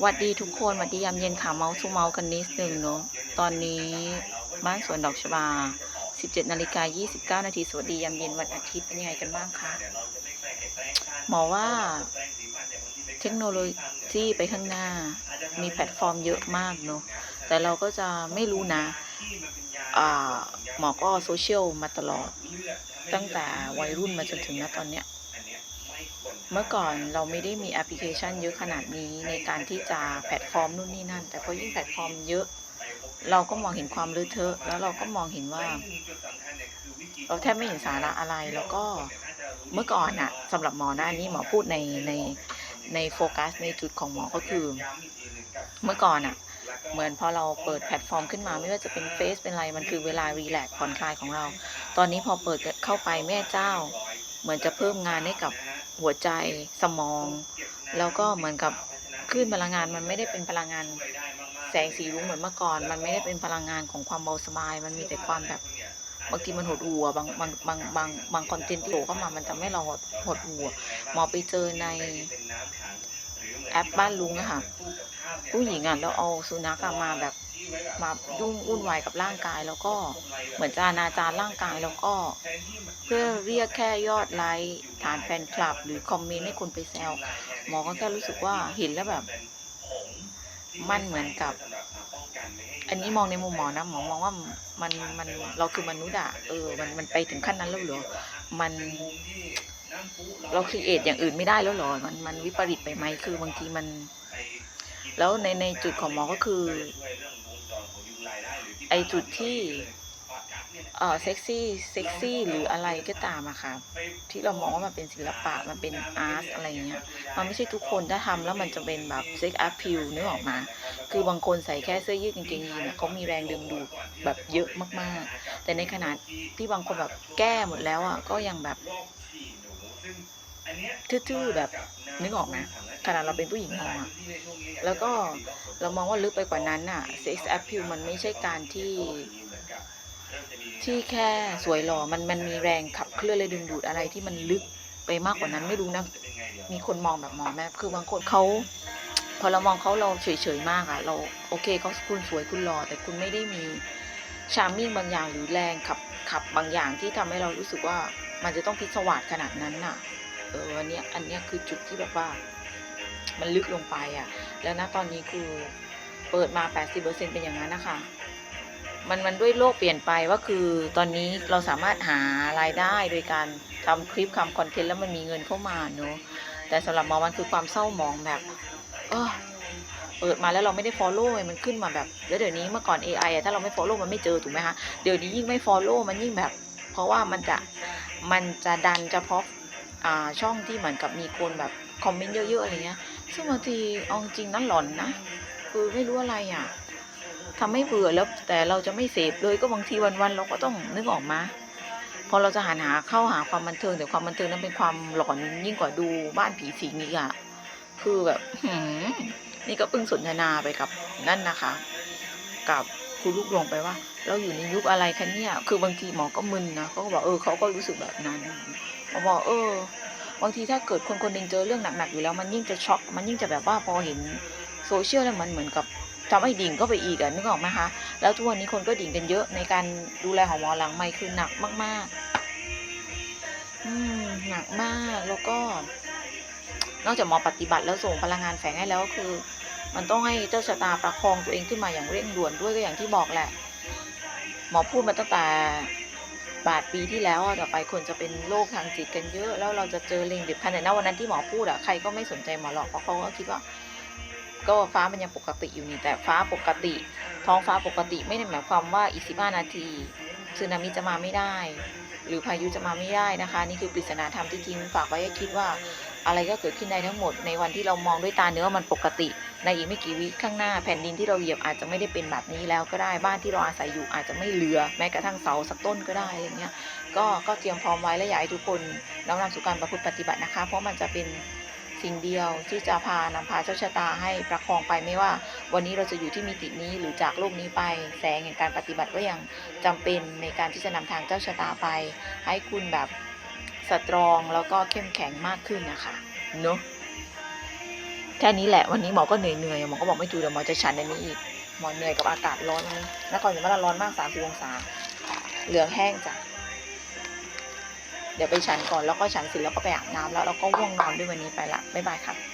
หวัดดีทุกคนหวัดดียามเย็นค่ะเมาส์ทูเมาส์กันนิดนึงเนาะตอนนี้บ้านสวนดอกชบา 17นาฬิกา29นาทีสวัสดียามเย็นวันอาทิตย์เป็นยังไงกันบ้างคะหมอว่าเทคโนโลยีไปข้างหน้า มีแพลตฟอร์มเยอะมากเนาะแต่เราก็จะไม่รู้นะอ่าหมอก็โซเชียลมาตลอด ตั้งแต่วัยรุ่นมาจนถึงณตอนเนี้ย เมื่อก่อนเราไม่ได้มีแอปพลิเคชันเยอะขนาดนี้ในการที่จะแพลตฟอร์มนู่นนี่นั่น แต่พอยิ่งแพลตฟอร์มเยอะ เราก็มองเห็นความเลอเทอะ แล้วเราก็มองเห็นว่า เราแทบไม่เห็นสาระอะไรแล้วก็เมื่อก่อนอะสำหรับหมอหนะอันนี้หมอพูดในในในโฟกัสในจุดของหมอก็คือ เมื่อก่อนอะเหมือนพอเราเปิดแพลตฟอร์มขึ้นมาไม่ว่าจะเป็นเฟซเป็นอะไรมันคือเวลารีแลกซ์ผ่อนคลายของเรา ตอนนี้พอเปิดเข้าไปแม่เจ้า เหมือนจะเพิ่มงานให้กับ หัวใจสมอง แล้วก็เหมือนกับคลื่นพลังงานมันไม่ได้เป็นพลังงานแสงสีรุ้งเหมือนเมื่อก่อน มันไม่ได้เป็นพลังงานของความเบาสบาย มันมีแต่ความแบบบางทีมันหดหัวบางบางบางบางบางคอนเทนต์ที่โผล่เข้ามามันทำให้เราหดหดหัวหมอไปเจอในแอปบ้านลุงอะค่ะผู้หญิงอะแล้วเอาสุนัขมาแบบ มายุ่งวุ่นวายกับร่างกายแล้วก็เหมือนจะอนาจารร่างกายแล้วก็ เพื่อเรียกแค่ยอดไลค์ฐานแฟนคลับ หรือคอมเมนต์ให้คนไปแซวหมอก็แค่รู้สึกว่าเห็นแล้วแบบ มันเหมือนกับ อันนี้มองในมุมหมอนะหมอมองว่ามันมันเราคือมนุษย์อะเออมันมันไปถึงขั้นนั้นแล้วเหรอมันเราครีเอทอย่างอื่นไม่ได้แล้วหรอ มันมันวิปริตไปไหมคือบางทีมัน แล้วในในจุดของหมอก็คือ ไอจุดที่เออเซ็กซี่เซ็กซี่หรืออะไรก็ตามอะค่ะที่เรามองว่ามันเป็นศิลปะมันเป็นอาร์ตอะไรเงี้ยมันไม่ใช่ทุกคนถ้าทำแล้วมันจะเป็นแบบเซ็กแอพพิลนึกออกมา คือบางคนใส่แค่เสื้อยืดกางเกงยีนเนี่ยเขามีแรงดึงดูดแบบเยอะมากๆ แต่ในขณะที่บางคนแบบแก้หมดแล้วอะก็ยังแบบ ทื่อๆแบบนึกออกไหมขนาดเราเป็นผู้หญิงมองอะแล้วก็เรามองว่าลึกไปกว่านั้นอะเซ็กแอพพิลมันไม่ใช่การที่ที่แค่สวยหล่อมันมันมีแรงขับเคลื่อนเลยดึงดูดอะไรที่มันลึกไปมากกว่านั้นไม่รู้นะมีคนมองแบบมองแม่คือบางคนเขาพอเรามองเขาเราเฉยๆมากอะเราโอเคเขาคุณสวยคุณหล่อแต่คุณไม่ได้มีชาร์มมิ่งบางอย่างหรือแรงขับขับบางอย่างที่ทำให้เรารู้สึกว่ามันจะต้องพิศวาสขนาดนั้นน่ะ เอออันเนี้ยอันเนี้ยคือจุดที่แบบว่า มันลึกลงไปอะแล้วนะตอนนี้คือเปิดมา 80%เป็นอย่างนั้นนะคะมันมันด้วยโลกเปลี่ยนไปว่าคือตอนนี้เราสามารถหารายได้โดยการทำคลิปทำคอนเทนต์แล้วมันมีเงินเข้ามาเนอะแต่สำหรับมอมันคือความเศร้าหมองแบบเออเปิดมาแล้วเราไม่ได้ follow มันขึ้นมาแบบแล้วเดี๋ยวนี้เมื่อก่อน AI อะถ้าเราไม่ follow มันไม่เจอถูกไหมคะเดี๋ยวนี้ยิ่งไม่ follow มันยิ่งแบบ เพราะว่ามันจะมันจะดันเฉพาะอ่ ช่องที่เหมือนกับมีคนแบบคอมเมนต์เยอะๆอะไรเงี้ย ซึ่งบางทีเอาจริงนั้นหลอนนะ คือไม่รู้อะไรอะทำให้เบื่อแล้วแต่เราจะไม่เสพเลยก็บางทีวันๆเราก็ต้องนึกออกมา พอเราจะหาหาเข้าหาความบันเทิงแต่ความบันเทิงนั้นเป็นความหลอนยิ่งกว่าดูบ้านผีสิงอีกอะคือแบบหืมนี่ก็เพิ่งสนทนาไปกับนั่นนะคะ กับคุณลูกลงไปว่า เราอยู่ในยุคอะไรคะเนี่ย คือบางทีหมอก็มึนนะเขาก็บอกเออเขาก็รู้สึกแบบนั้น หมอบอกเออบางทีถ้าเกิดคนคนหนึ่งเจอเรื่องหนักๆอยู่แล้วมันยิ่งจะช็อกมันยิ่งจะแบบว่าพอเห็นโซเชียลแล้วมันเหมือนกับทำให้ดิ่งก็ไปอีกอะนึกออกไหมคะแล้วทุกวันนี้คนก็ดิ่งกันเยอะในการดูแลของหมอหลังไม่คือหนักมากๆ อืมหนักมากแล้วก็ นอกจากหมอปฏิบัติแล้วส่งพลังงานแฝงให้แล้วก็คือ มันต้องให้เจ้าชะตาประคองตัวเองขึ้นมาอย่างเร่งด่วนด้วยก็อย่างที่บอกแหละ หมอพูดมาตั้งแต่ บาทปีที่แล้วต่อไปคนจะเป็นโรคทางจิตกันเยอะ แล้วเราจะเจอเร็งเด็บพันแต่วันนั้นที่หมอพูดอะใครก็ไม่สนใจหมอหรอกเพราะเขาก็คิดว่า ก็ฟ้ามันยังปกติอยู่นี่แต่ฟ้าปกติ ท้องฟ้าปกติไม่ได้หมายความว่าอีกสิบห้านาทีสึนามิจะมาไม่ได้ หรือพายุจะมาไม่ได้นะคะ นี่คือปริศนาธรรมที่ทิ้งฝากไว้ให้คิดว่า อะไรก็เกิดขึ้นได้ทั้งหมด ในวันที่เรามองด้วยตาเนื้อมันปกติ ในอีกไม่กี่วิข้างหน้าแผ่นดินที่เราเหยียบอาจจะไม่ได้เป็นแบบนี้แล้วก็ได้บ้านที่เราอาศัยอยู่อาจจะไม่เหลือ แม้กระทั่งเสาสักต้นก็ได้อะไรเงี้ยก็ก็เตรียมพร้อมไว้และอยากให้ทุกคนน้อมนำสู่การประพฤติปฏิบัตินะคะ เพราะมันจะเป็นสิ่งเดียวที่จะพานำพาเจ้าชะตาให้ประคองไปไม่ว่า วันนี้เราจะอยู่ที่มิตินี้หรือจากโลกนี้ไป แสงแห่งการปฏิบัติก็ยังจำเป็นในการที่จะนำทางเจ้าชะตาไป ให้คุณแบบ สตรองแล้วก็เข้มแข็งมากขึ้นนะคะเนอะแค่ค่นี้แหละวันนี้หมอก็เหนื่อยเหนื่อยๆหมอก็บอกไม่ถูกเดี๋ยวหมอจะฉันอันนี้อีกหมอเหนื่อยกับอากาศร้อนวันนี้นครศรีธรรมราชร้อนมากสามสิบองศาเหลืองแห้งจ้ะเดี๋ยวไปฉันก่อนแล้วก็ฉันเสร็จแล้วก็ไปอาบน้ำแล้วเราก็ง่วงนอนด้วยวันนี้ไปละบ๊ายบายค่ะ